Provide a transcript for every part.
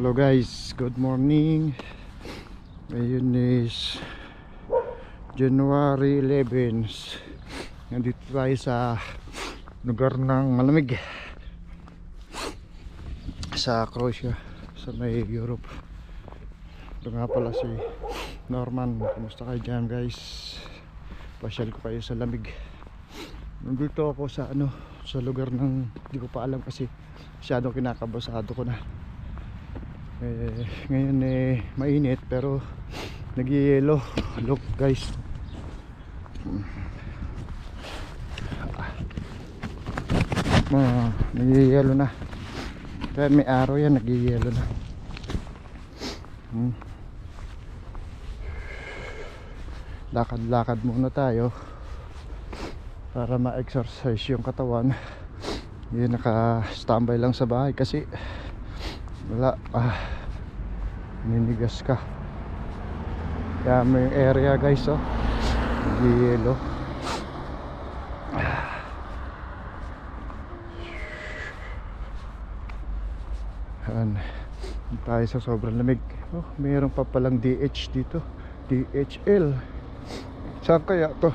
Hello guys, good morning. Ngayon is January 11. Nandito tayo sa lugar ng malamig. Sa Croatia, sa may Europe. Ito nga pala si Norman. Kumusta kayo dyan guys? Pasyal ko kayo sa lamig. Nandito ako sa ano, sa lugar ng hindi ko pa alam kasi masyadong kinakabasado ko na. Eh, ngayon eh mainit pero nagyayelo look guys. Ah, nagyayelo na. Kaya may araw yan nagyayelo na. Hmm. lakad lakad muna tayo para ma-exercise yung katawan. Yun naka standby lang sa bahay kasi wala. Ah. Ninigas ka. Kaya may area guys oh. Yelo Ayan. tayo sa sobrang lamig. Oh, mayroon pa palang DH dito. DHL saan kaya to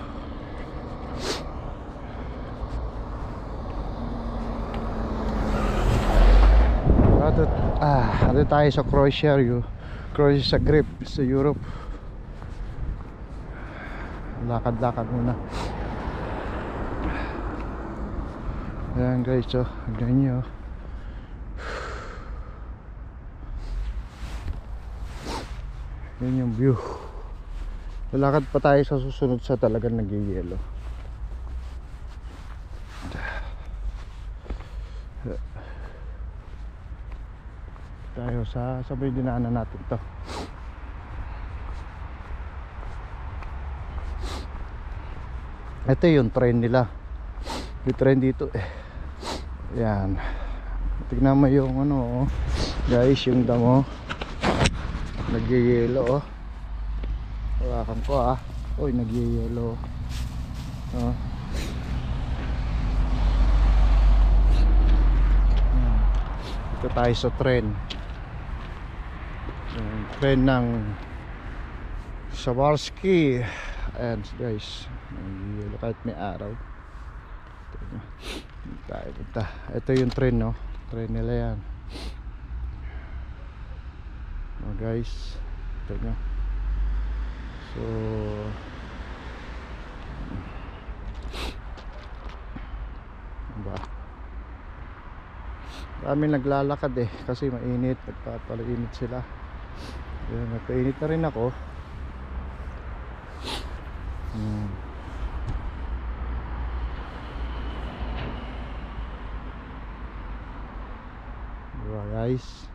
Ato, ah, ato tayo sa Croatia, Croatia sa grip sa Europe. Lakad-lakad muna. Ayan guys, so, hanggang nyo. Yan yung view. Lalakad pa tayo sa susunod sa talagang nagyayelo. Tayo sa sabay dinaanan natin to. Ito yung train nila. Yung train dito eh. Yan tignan mo yung ano oh. guys yung damo. Nagyayelo oh. Hawakan ko ah. Uy nagyayelo. Oh. Dito tayo sa train train ng Sawarski ayan guys. Yelo kahit may araw. Tayo punta. Ito yung train no? Train nila yan. Oh, guys. Ito nyo. So ba? Kami naglalakad eh. Kasi mainit. Nagpapainit sila yun, nagpainit na rin ako. Hmm. diba guys?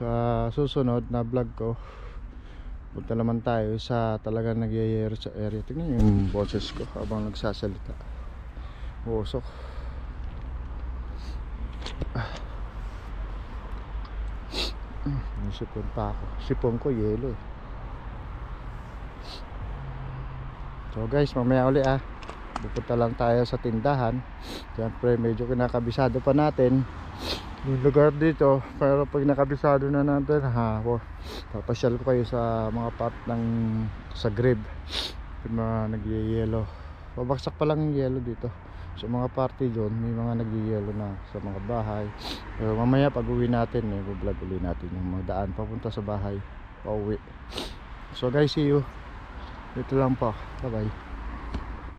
Sa susunod na vlog ko punta naman tayo sa talagang nagyayero sa area. Tingnan yung boses ko habang nagsasalita. Usok may sipon pa ako. Sipon ko yelo eh. So guys mamaya uli ah. Pupunta lang tayo sa tindahan. Siyempre medyo kinakabisado pa natin. Yung lugar dito pero pag nakabisado na natin ha po, papasyal ko kayo sa mga part ng sa grib yung mga nagyayelo pabaksak pa lang yung yelo dito sa mga party doon may mga nagyayelo na sa mga bahay. Pero mamaya pag uwi natin eh vlog uli natin yung mga daan papunta sa bahay pauwi. So guys see you. Dito lang po. Bye bye